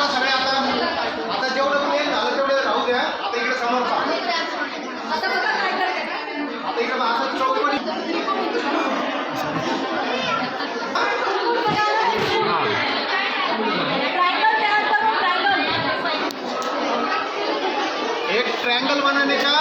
पहा सगळे आता आता जेवढं प्लेन झालं तेवढं राहू द्या. आता इकडे समोर आता इकडे असं एक ट्रायंगल बनाने का